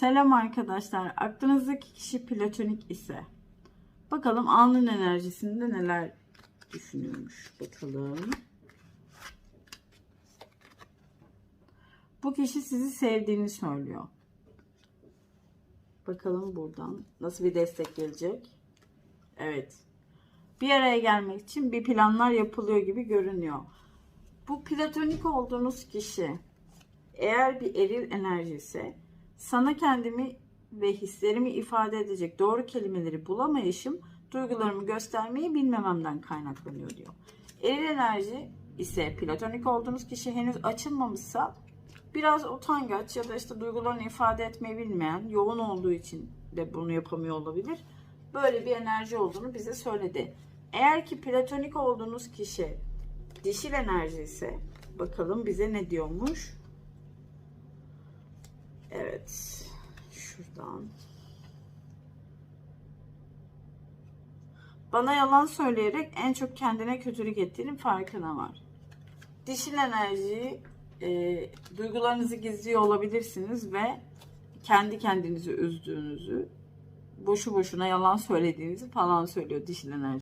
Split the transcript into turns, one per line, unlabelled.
Selam arkadaşlar. Aklınızdaki kişi platonik ise bakalım alnın enerjisinde neler düşünüyormuş. Bakalım. Bu kişi sizi sevdiğini söylüyor. Bakalım buradan nasıl bir destek gelecek. Evet. Bir araya gelmek için bir planlar yapılıyor gibi görünüyor. Bu platonik olduğunuz kişi eğer bir eril enerji ise sana kendimi ve hislerimi ifade edecek doğru kelimeleri bulamayışım duygularımı göstermeyi bilmememden kaynaklanıyor diyor. Eril enerji ise platonik olduğunuz kişi henüz açılmamışsa biraz utangaç ya da işte duygularını ifade etmeyi bilmeyen, yoğun olduğu için de bunu yapamıyor olabilir. Böyle bir enerji olduğunu bize söyledi. Eğer ki platonik olduğunuz kişi dişil enerji ise bakalım bize ne diyormuş. Evet. Şuradan. Bana yalan söyleyerek en çok kendine kötülük ettiğinin farkına var. Dişil enerjiyi e, duygularınızı gizliyor olabilirsiniz ve kendi kendinizi üzdüğünüzü, boşu boşuna yalan söylediğinizi falan söylüyor dişil enerji.